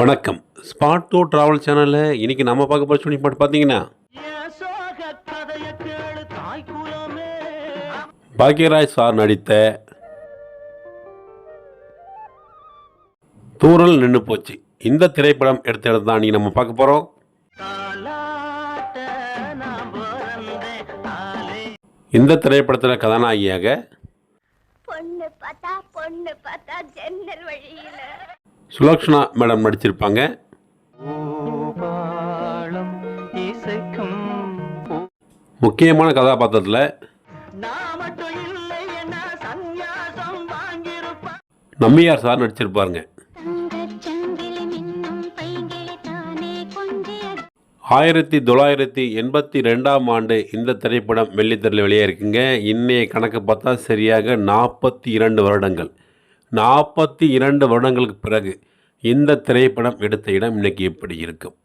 வணக்கம். Spot two travel சேனலில் இன்னைக்கு நம்ம பார்க்க போகிற சுனி பாட்டு பார்த்தீங்கன்னா பாக்யராஜ் சார் நடித்த தூரல் நின்று போச்சு. இந்த திரைப்படம் எடுத்த இடம் தான் இன்னைக்கு நம்ம பார்க்க போகிறோம் இந்த திரைப்படத்தில் கதாநாயகியாக பொண்ணு பார்த்தா பொண்ணு பார்த்தா ஜன்னல் வழியில். சுலக்ஷனா மேடம் நடிச்சிருப்பாங்க. முக்கியமான கதாபாத்திரத்தில் நம்பியார் சார் நடிச்சிருப்பாருங்க. ஆயிரத்தி தொள்ளாயிரத்தி எண்பத்தி ரெண்டாம் ஆண்டு இந்த திரைப்படம் வெள்ளித்திரையில் வெளியாயிருக்குங்க இன்னைய கணக்கு பார்த்தா சரியாக நாற்பத்தி இரண்டு வருடங்கள். நாற்பத்தி இரண்டு வருடங்களுக்கு பிறகு இந்த திரைப்படம் எடுத்த இடம் இன்னைக்கு எப்படி இருக்கும்.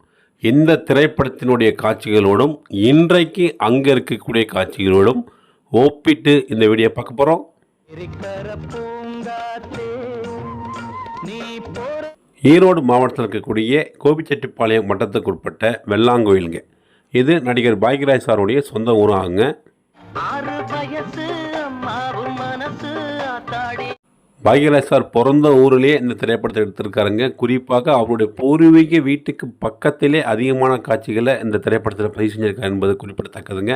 இந்த திரைப்படத்தினுடைய காட்சிகளோடும் இன்றைக்கு அங்கே இருக்கக்கூடிய காட்சிகளோடும் ஒப்பிட்டு இந்த வீடியோ பார்க்க போகிறோம் ஈரோடு மாவட்டத்தில் இருக்கக்கூடிய கோபிச்செட்டிப்பாளையம் மட்டத்துக்கு உட்பட்ட வெள்ளாங்கோயிலுங்க. இது நடிகர் பாக்யராஜ் சாருடைய சொந்த ஊராகுங்க. பாக்யராஜ் சார் பிறந்த ஊரிலேயே இந்த திரைப்படத்தை எடுத்திருக்காருங்க. குறிப்பாக அவருடைய பூர்வீக வீட்டுக்கு பக்கத்திலே அதிகமான காட்சிகளை இந்த திரைப்படத்தில் பதிவு செஞ்சிருக்காரு என்பது குறிப்பிடத்தக்கதுங்க.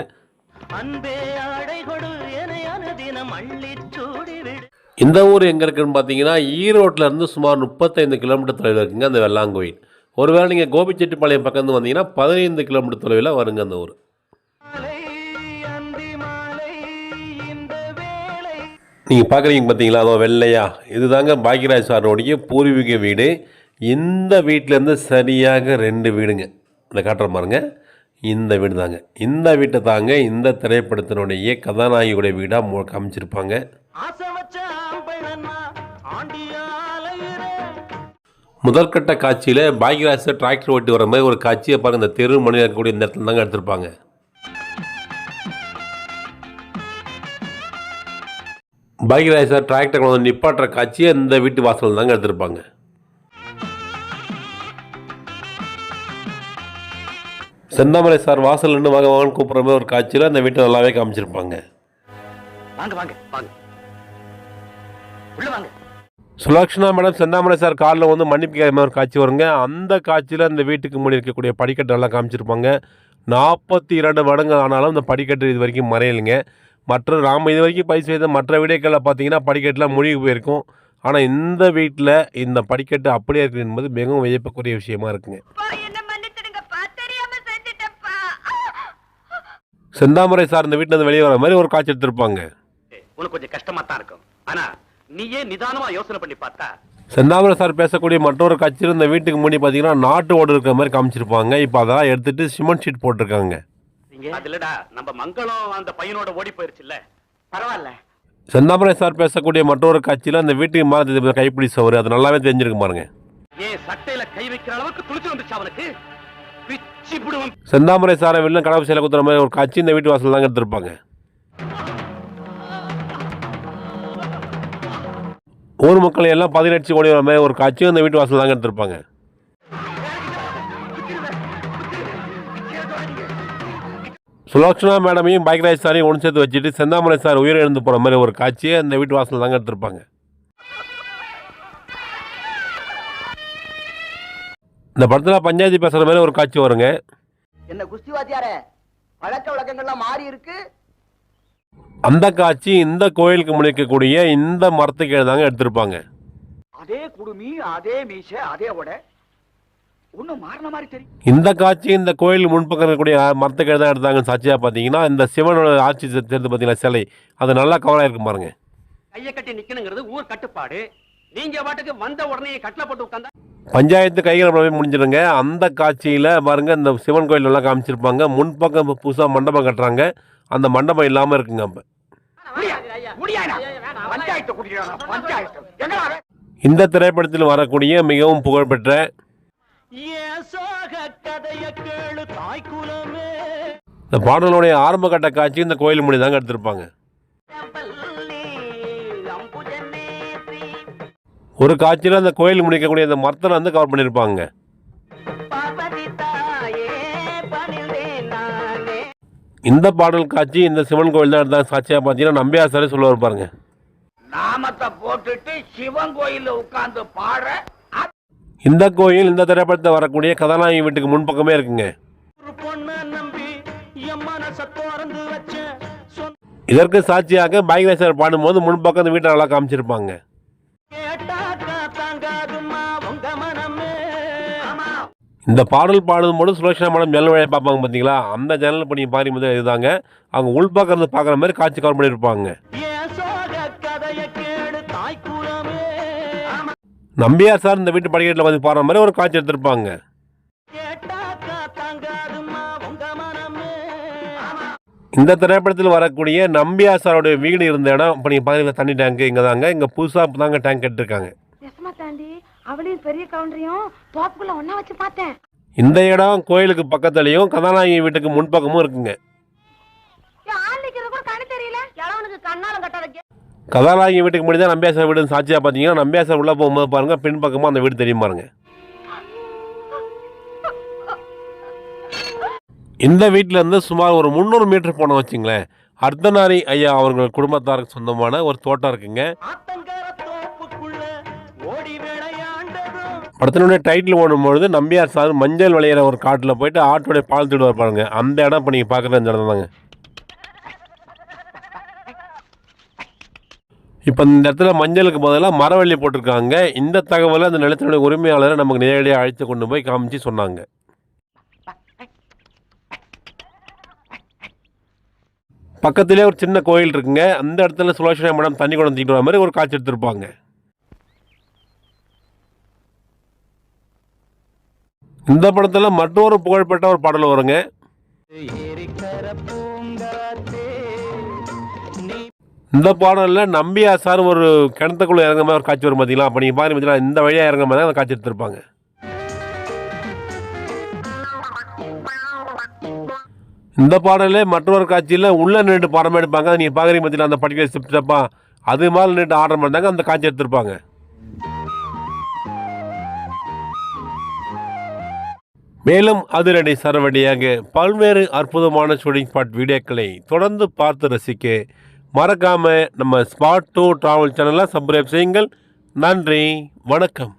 இந்த ஊர் எங்கே இருக்குன்னு பார்த்தீங்கன்னா ஈரோட்டில் இருந்து சுமார் முப்பத்தைந்து கிலோமீட்டர் தொலைவில் இருக்குங்க அந்த வெள்ளாங்கோயில். ஒருவேளை நீங்கள் கோபிச்செட்டிப்பாளையம் பக்கம் வந்தீங்கன்னா பதினைந்து கிலோமீட்டர் தொலைவில் வருங்க அந்த ஊர். நீங்கள் பார்க்குறீங்க பார்த்தீங்களா அதோ வெள்ளையா. இதுதாங்க பாக்யராஜ் சாரோடைய பூர்வீக வீடு. இந்த வீட்டிலேருந்து சரியாக ரெண்டு வீடுங்க. இந்த காட்டுற பாருங்க. இந்த வீடு தாங்க இந்த வீட்டை தாங்க இந்த திரைப்படத்தினுடைய கதாநாயகியுடைய வீடாக காமிச்சிருப்பாங்க. முதற்கட்ட காட்சியில் பாக்யராஜ் சார் டிராக்டர் ஓட்டி வர மாதிரி ஒரு காட்சியை பாருங்கள் இந்த தெரு மணி இருக்கக்கூடிய இந்த இடத்துல தாங்க எடுத்திருப்பாங்க. பாக்யராஜ் சார் டிராக்டர் கொண்டு வந்து நிப்பாட்டுற காட்சியை இந்த வீட்டு வாசல் தாங்க எடுத்திருப்பாங்க. செந்தாமரை சார் வாசல் நின்று வாங்க வாங்கன்னு கூப்பிட்ற மாதிரி ஒரு காட்சியில் அந்த வீட்டை நல்லாவே காமிச்சிருப்பாங்க. வாங்க வாங்க வாங்க. உள்ள வாங்க. சுலக்ஷனா மேடம் செந்தாமரை சார் காலில் வந்து மன்னிப்பு கேட்குற மாதிரி காட்சி வருங்க. அந்த காட்சியில் அந்த வீட்டுக்கு முன்னாடி இருக்கக்கூடிய படிக்கட்டு நல்லா காமிச்சிருப்பாங்க. நாற்பத்தி இரண்டு வருடங்கள் ஆனாலும் இந்த படிக்கட்டு இது வரைக்கும் மறையலைங்க. மற்ற நாம் இது வரைக்கும் பதிவு செய்த மற்ற வீடுகளில் பார்த்தீங்கன்னா படிக்கட்டுலாம் மூழ்கி போயிருக்கும். ஆனால் இந்த வீட்டில் இந்த படிக்கட்டு அப்படியே இருக்குது என்பது மிகவும் வியப்புக்குரிய விஷயமா இருக்குங்க. அப்பா என்ன மன்னிச்சிடுங்கப்பா தெரியாம செஞ்சுட்டப்பா செந்தாமரை சார் இந்த வீட்டில் இருந்து வெளியே வர மாதிரி ஒரு காட்சி எடுத்திருப்பாங்க. உனக்கு கொஞ்சம் கஷ்டமா தான் இருக்கும். ஆனா நீயே நிதானமா யோசனை பண்ணி பார்த்தா. செந்தாமரை சார் பேசக்கூடிய மற்றொரு காட்சியில் இந்த வீட்டுக்கு முன்னாடி பார்த்தீங்கன்னா நாட்டு ஓடு இருக்கிற மாதிரி காமிச்சிருப்பாங்க. இப்போ அதெல்லாம் எடுத்துட்டு சிமெண்ட் ஷீட் போட்டிருக்காங்க. அது இல்லடா நம்ம மங்களம் அந்த பையனோட ஓடி போயிருச்சுல்ல. பரவாயில்ல. செந்தாமரை சார் பேசக்கூடிய மற்றொரு காட்சியில் அந்த வீட்டுக்கு மாதிரி கைப்பிடி சவர் அது நல்லாவே தெரிஞ்சிருக்கு பாருங்க. ஏன் சட்டையில கை வைக்கிற அளவுக்கு துளிச்சு வந்துச்சு அவனுக்கு? பிச்சி புடுவன் செந்தாமரை சாரை வெளில கடவு சிலை குத்துற மாதிரி ஒரு காட்சி இந்த வீட்டு வாசல் தாங்க எடுத்திருப்பாங்க. ஊர் மக்கள் எல்லாம் பதினெட்டு ஓடி வர மாதிரி ஒரு காட்சியும் இந்த வீட்டு வாசல் தாங்க எடுத்திருப்பாங்க. சுலோக்ஷனா மேடமையும் பாக்யராஜ் சாரையும் ஒன்று சேர்த்து வச்சுட்டு செந்தாமரை சார் உயிரிழந்து போகிற மாதிரி ஒரு காட்சியை இந்த வீட்டு வாசல் தாங்க எடுத்திருப்பாங்க. இந்த படத்தில் பஞ்சாயத்து பேசுகிற மாதிரி ஒரு காட்சி வருங்க. என்ன குஸ்தி வாத்தியாரே பழக்க வழக்கங்கள்லாம் மாறி இருக்கு. அந்த காட்சி இந்த கோயிலுக்கு முன்னிக்கக்கூடிய இந்த மரத்துக்கு தாங்க எடுத்திருப்பாங்க. அதே குடுமி அதே மீச அதே உடை ஒன்னும் மாறின மாதிரி தெரியும் இந்த காட்சி இந்த கோயில் முன்பக்கம் இருக்கக்கூடிய மரத்துக்கு தான் எடுத்தாங்க சாட்சியாக பார்த்தீங்கன்னா இந்த சிவனோட ஆட்சி சேர்ந்து பார்த்தீங்களா சிலை? அது நல்லா கவராக இருக்கும் பாருங்க. கைய கட்டி நிக்கணுங்கிறது ஊர் கட்டுப்பாடு. நீங்க பாட்டுக்கு வந்த உடனே கட்டளை போட்டு உட்காந்தா பஞ்சாயத்து கைகள் போய் முடிஞ்சிடுங்க அந்த காட்சியில் பாருங்க இந்த சிவன் கோயில் நல்லா காமிச்சிருப்பாங்க. முன்பக்கம் புதுசாக மண்டபம் கட்டுறாங்க. அந்த மண்டபம் இல்லாமல் இருக்குங்க அப்போ? இந்த திரைப்படத்தில் வரக்கூடிய மிகவும் புகழ்பெற்ற இந்த பாடலுடைய ஆரம்ப கட்ட காட்சி இந்த கோயில் முடி தாங்க எடுத்திருப்பாங்க. ஒரு காட்சியில் அந்த கோயில் முடிக்கக்கூடிய அந்த மரத்தில் வந்து கவர் பண்ணியிருப்பாங்க இந்த பாடல் காட்சி இந்த சிவன் கோயில் தான் எடுத்தாங்க சாட்சியாக பார்த்தீங்கன்னா நம்பியாசாரே சொல்லுவார் பாருங்க. நாமத்தை போட்டுட்டு சிவன் கோயில்ல உட்கார்ந்து பாடுற அ- இந்த கோயில் இந்த திரைப்படத்தில் வரக்கூடிய கதாநாயகி வீட்டுக்கு முன்பக்கமே இருக்குங்க. இதற்கு சாட்சியாக பைக் ரேசர் பாடும்போது முன்பக்கம் அந்த வீட்டை நல்லா காமிச்சிருப்பாங்க. இந்த பாடல் பாடும்போது சுலோஷனா மேடம் ஜன்னல் வழியாக பார்ப்பாங்க பார்த்தீங்களா அந்த ஜன்னல் இப்போ நீங்கள் முதல் இதுதாங்க அவங்க உள்பக்கம் இருந்து பார்க்குற மாதிரி காட்சி கவர் பண்ணியிருப்பாங்க நம்பியார் சார் இந்த வீட்டு படிக்கட்டில் வந்து பாடுற மாதிரி ஒரு காட்சி எடுத்திருப்பாங்க. இந்த திரைப்படத்தில் வரக்கூடிய நம்பியார் சாரோடைய வீடு இருந்த இடம் இப்போ நீங்கள் பார்த்தீங்கன்னா தண்ணி டேங்க் இங்கே தாங்க இங்கே புதுசாக தாங்க டேங்க் கட்டிருக்காங்க அவளையும் பெரிய கவுண்டரையும் தோப்புக்குள்ள ஒன்னா வச்சு பார்த்தேன். இந்த இடம் கோயிலுக்கு பக்கத்துலேயும் கதாநாயகி வீட்டுக்கு முன்பக்கமும் இருக்குங்க. கதாநாயகி வீட்டுக்கு முன்னாடி தான் நம்பியார் வீடு சாட்சியாக பார்த்தீங்கன்னா நம்பியார் உள்ளே போகும்போது பாருங்கள் பின்பக்கமாக அந்த வீடு தெரியும் பாருங்க. இந்த வீட்டில் இருந்து சுமார் ஒரு முந்நூறு மீட்டர் போனோம் வச்சுங்களேன். அர்த்தநாரி ஐயா அவர்கள் குடும்பத்தாருக்கு சொந்தமான ஒரு தோட்டம் இருக்குங்க. படத்தினுடைய டைட்டில் ஓடும்பொழுது நம்பியார் சார் மஞ்சள் விளையிற ஒரு காட்டில் போயிட்டு ஆட்டோடைய பால் திடுவார் பாருங்க. அந்த இடம் இப்போ நீங்கள் பார்க்குற இந்த இடம் தாங்க இப்போ இந்த இடத்துல மஞ்சளுக்கு பதிலாக மரவள்ளி போட்டிருக்காங்க. இந்த தகவலை அந்த நிலத்தினுடைய உரிமையாளரை நமக்கு நேரடியாக அழைத்து கொண்டு போய் காமிச்சு சொன்னாங்க. பக்கத்திலே ஒரு சின்ன கோயில் இருக்குங்க. அந்த இடத்துல சுலோஷனா மேடம் தண்ணி கொண்டு தூக்கிட்டு மாதிரி ஒரு காட்சி எடுத்திருப்பாங்க. இந்த படத்தில் மற்றொரு புகழ்பெற்ற ஒரு பாடல் வருங்க. இந்த பாடலில் நம்பியா சார் ஒரு கிணத்துக்குள்ளே இறங்க மாதிரி ஒரு காட்சி வரும் பார்த்தீங்களா அப்போ நீங்கள் பாருங்க பார்த்தீங்களா இந்த வழியாக இறங்க மாதிரி அந்த காட்சி எடுத்திருப்பாங்க. இந்த பாடலே மற்றொரு காட்சியில் உள்ளே நின்று படம் எடுப்பாங்க. நீங்கள் பார்க்குறீங்க பார்த்தீங்களா அந்த படிக்கிற ஸ்டெப் ஸ்டெப்பாக அது மாதிரி நின்று ஆர்டர் பண்ணாங்க அந்த காட்சி எடுத்திருப்பாங்க. மேலும் அதிரடி சரவடியாக பல்வேறு அற்புதமான ஷூட்டிங் ஸ்பாட் வீடியோக்களை தொடர்ந்து பார்த்து ரசிக்க மறக்காமல் நம்ம ஸ்மார்ட் டூ ட்ராவல் சேனலை சப்ஸ்கிரைப் செய்யுங்கள். நன்றி வணக்கம்.